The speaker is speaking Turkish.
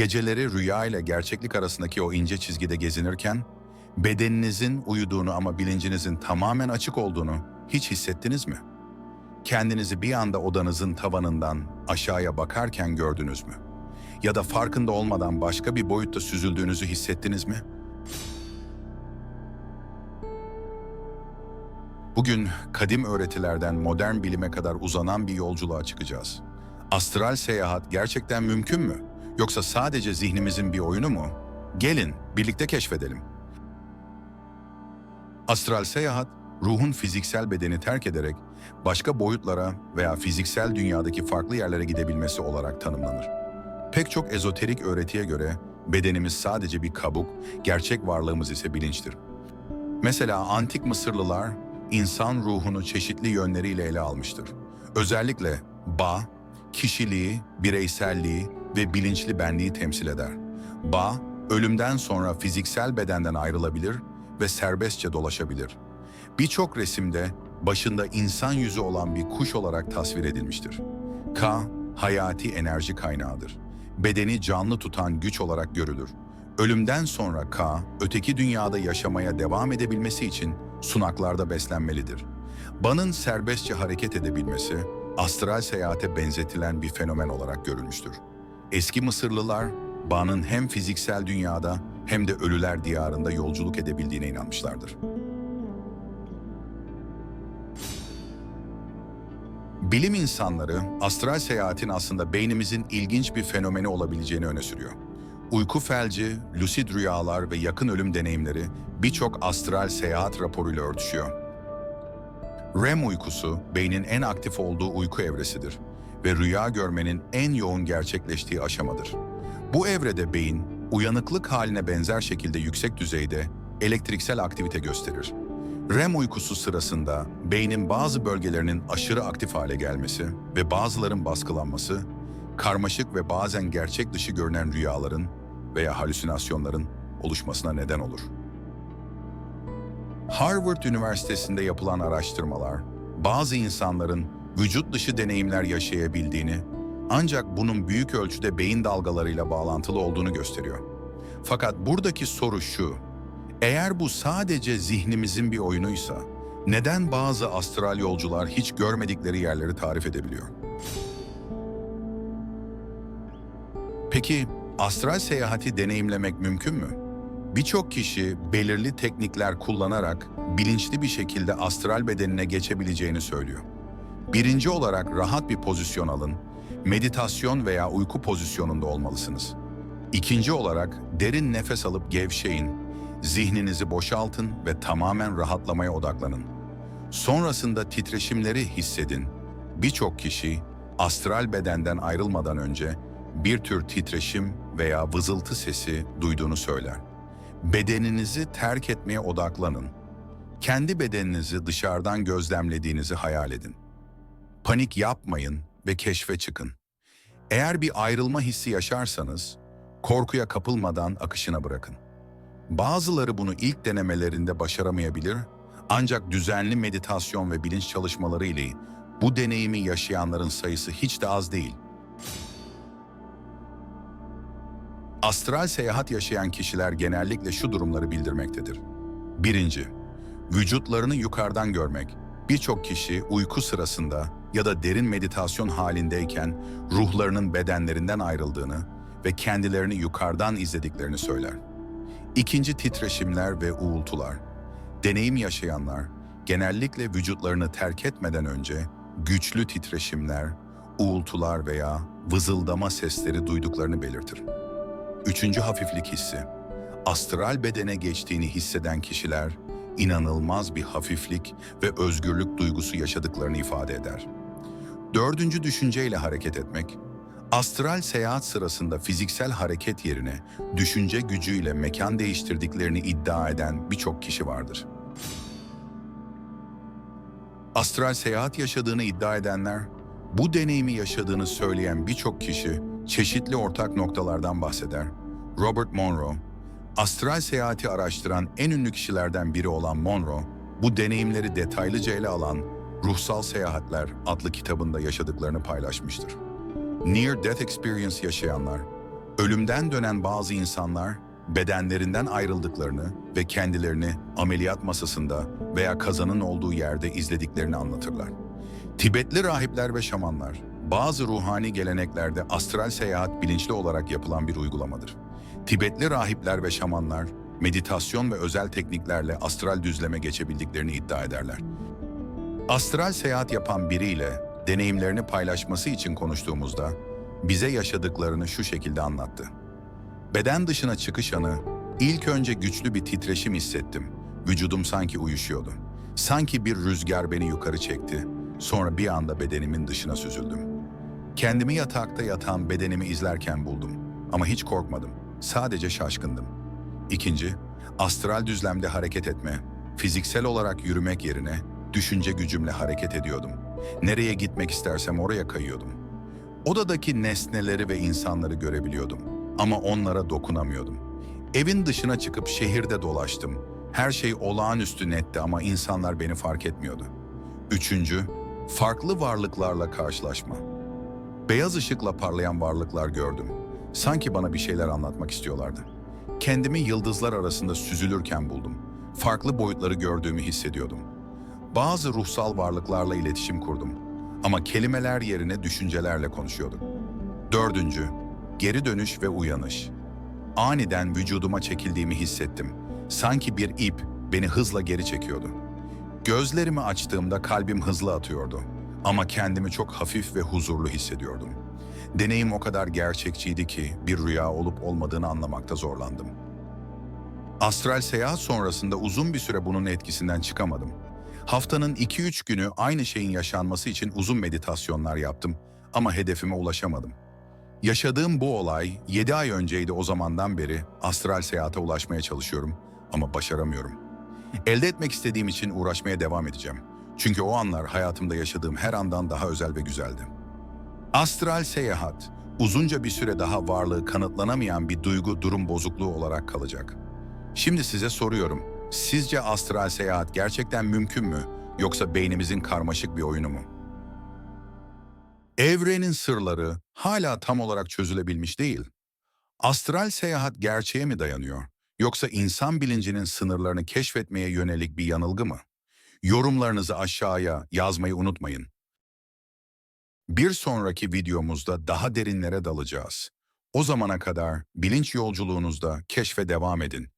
Geceleri rüya ile gerçeklik arasındaki o ince çizgide gezinirken, bedeninizin uyuduğunu ama bilincinizin tamamen açık olduğunu hiç hissettiniz mi? Kendinizi bir anda odanızın tavanından aşağıya bakarken gördünüz mü? Ya da farkında olmadan başka bir boyutta süzüldüğünüzü hissettiniz mi? Bugün kadim öğretilerden modern bilime kadar uzanan bir yolculuğa çıkacağız. Astral seyahat gerçekten mümkün mü? Yoksa sadece zihnimizin bir oyunu mu? Gelin birlikte keşfedelim. Astral seyahat, ruhun fiziksel bedeni terk ederek başka boyutlara veya fiziksel dünyadaki farklı yerlere gidebilmesi olarak tanımlanır. Pek çok ezoterik öğretiye göre bedenimiz sadece bir kabuk, gerçek varlığımız ise bilinçtir. Mesela antik Mısırlılar insan ruhunu çeşitli yönleriyle ele almıştır. Özellikle ba, kişiliği, bireyselliği ve bilinçli benliği temsil eder. Ba, ölümden sonra fiziksel bedenden ayrılabilir ve serbestçe dolaşabilir. Birçok resimde başında insan yüzü olan bir kuş olarak tasvir edilmiştir. Ka, hayati enerji kaynağıdır. Bedeni canlı tutan güç olarak görülür. Ölümden sonra Ka, öteki dünyada yaşamaya devam edebilmesi için sunaklarda beslenmelidir. Ba'nın serbestçe hareket edebilmesi, astral seyahate benzetilen bir fenomen olarak görülmüştür. Eski Mısırlılar, Ba'nın hem fiziksel dünyada hem de ölüler diyarında yolculuk edebildiğine inanmışlardır. Bilim insanları astral seyahatin aslında beynimizin ilginç bir fenomeni olabileceğini öne sürüyor. Uyku felci, lusid rüyalar ve yakın ölüm deneyimleri birçok astral seyahat raporuyla örtüşüyor. REM uykusu, beynin en aktif olduğu uyku evresidir ve rüya görmenin en yoğun gerçekleştiği aşamadır. Bu evrede beyin, uyanıklık haline benzer şekilde yüksek düzeyde elektriksel aktivite gösterir. REM uykusu sırasında beynin bazı bölgelerinin aşırı aktif hale gelmesi ve bazıların baskılanması, karmaşık ve bazen gerçek dışı görünen rüyaların veya halüsinasyonların oluşmasına neden olur. Harvard Üniversitesi'nde yapılan araştırmalar, bazı insanların vücut dışı deneyimler yaşayabildiğini, ancak bunun büyük ölçüde beyin dalgalarıyla bağlantılı olduğunu gösteriyor. Fakat buradaki soru şu, eğer bu sadece zihnimizin bir oyunuysa, neden bazı astral yolcular hiç görmedikleri yerleri tarif edebiliyor? Peki astral seyahati deneyimlemek mümkün mü? Birçok kişi belirli teknikler kullanarak bilinçli bir şekilde astral bedenine geçebileceğini söylüyor. Birinci olarak rahat bir pozisyon alın, meditasyon veya uyku pozisyonunda olmalısınız. İkinci olarak derin nefes alıp gevşeyin, zihninizi boşaltın ve tamamen rahatlamaya odaklanın. Sonrasında titreşimleri hissedin. Birçok kişi astral bedenden ayrılmadan önce bir tür titreşim veya vızıltı sesi duyduğunu söyler. Bedeninizi terk etmeye odaklanın. Kendi bedeninizi dışarıdan gözlemlediğinizi hayal edin. Panik yapmayın ve keşfe çıkın. Eğer bir ayrılma hissi yaşarsanız, korkuya kapılmadan akışına bırakın. Bazıları bunu ilk denemelerinde başaramayabilir, ancak düzenli meditasyon ve bilinç çalışmaları ile bu deneyimi yaşayanların sayısı hiç de az değil. Astral seyahat yaşayan kişiler genellikle şu durumları bildirmektedir. Birinci, vücutlarını yukarıdan görmek. Birçok kişi uyku sırasında ya da derin meditasyon halindeyken ruhlarının bedenlerinden ayrıldığını ve kendilerini yukarıdan izlediklerini söyler. İkinci titreşimler ve uğultular. Deneyim yaşayanlar genellikle vücutlarını terk etmeden önce güçlü titreşimler, uğultular veya vızıldama sesleri duyduklarını belirtir. Üçüncü hafiflik hissi. Astral bedene geçtiğini hisseden kişiler inanılmaz bir hafiflik ve özgürlük duygusu yaşadıklarını ifade eder. Dördüncü düşünceyle hareket etmek. Astral seyahat sırasında fiziksel hareket yerine düşünce gücüyle mekan değiştirdiklerini iddia eden birçok kişi vardır. Astral seyahat yaşadığını iddia edenler, bu deneyimi yaşadığını söyleyen birçok kişi çeşitli ortak noktalardan bahseder. Robert Monroe, astral seyahati araştıran en ünlü kişilerden biri olan Monroe, bu deneyimleri detaylıca ele alan Ruhsal Seyahatler adlı kitabında yaşadıklarını paylaşmıştır. Near Death Experience yaşayanlar, Ölümden dönen bazı insanlar bedenlerinden ayrıldıklarını ve kendilerini ameliyat masasında veya kazanın olduğu yerde izlediklerini anlatırlar. Tibetli rahipler ve şamanlar, bazı ruhani geleneklerde astral seyahat bilinçli olarak yapılan bir uygulamadır. Tibetli rahipler ve şamanlar, meditasyon ve özel tekniklerle astral düzleme geçebildiklerini iddia ederler. Astral seyahat yapan biriyle deneyimlerini paylaşması için konuştuğumuzda bize yaşadıklarını şu şekilde anlattı. Beden dışına çıkış anı, ilk önce güçlü bir titreşim hissettim. Vücudum sanki uyuşuyordu. Sanki bir rüzgar beni yukarı çekti. Sonra bir anda bedenimin dışına süzüldüm. Kendimi yatakta yatan bedenimi izlerken buldum. Ama hiç korkmadım. Sadece şaşkındım. İkinci, astral düzlemde hareket etme. Fiziksel olarak yürümek yerine düşünce gücümle hareket ediyordum. Nereye gitmek istersem oraya kayıyordum. Odadaki nesneleri ve insanları görebiliyordum ama onlara dokunamıyordum. Evin dışına çıkıp şehirde dolaştım. Her şey olağanüstü netti ama insanlar beni fark etmiyordu. Üçüncü, farklı varlıklarla karşılaşma. Beyaz ışıkla parlayan varlıklar gördüm. Sanki bana bir şeyler anlatmak istiyorlardı. Kendimi yıldızlar arasında süzülürken buldum. Farklı boyutları gördüğümü hissediyordum. Bazı ruhsal varlıklarla iletişim kurdum. Ama kelimeler yerine düşüncelerle konuşuyorduk. Dördüncü, geri dönüş ve uyanış. Aniden vücuduma çekildiğimi hissettim. Sanki bir ip beni hızla geri çekiyordu. Gözlerimi açtığımda kalbim hızlı atıyordu. Ama kendimi çok hafif ve huzurlu hissediyordum. Deneyim o kadar gerçekçiydi ki bir rüya olup olmadığını anlamakta zorlandım. Astral seyahat sonrasında uzun bir süre bunun etkisinden çıkamadım. Haftanın 2-3 günü aynı şeyin yaşanması için uzun meditasyonlar yaptım ama hedefime ulaşamadım. Yaşadığım bu olay 7 ay önceydi o zamandan beri astral seyahate ulaşmaya çalışıyorum ama başaramıyorum. Elde etmek istediğim için uğraşmaya devam edeceğim. Çünkü o anlar hayatımda yaşadığım her andan daha özel ve güzeldi. Astral seyahat, uzunca bir süre daha varlığı kanıtlanamayan bir duygu durum bozukluğu olarak kalacak. Şimdi size soruyorum, sizce astral seyahat gerçekten mümkün mü yoksa beynimizin karmaşık bir oyunu mu? Evrenin sırları hala tam olarak çözülebilmiş değil. Astral seyahat gerçeğe mi dayanıyor yoksa insan bilincinin sınırlarını keşfetmeye yönelik bir yanılgı mı? Yorumlarınızı aşağıya yazmayı unutmayın. Bir sonraki videomuzda daha derinlere dalacağız. O zamana kadar bilinç yolculuğunuzda keşfe devam edin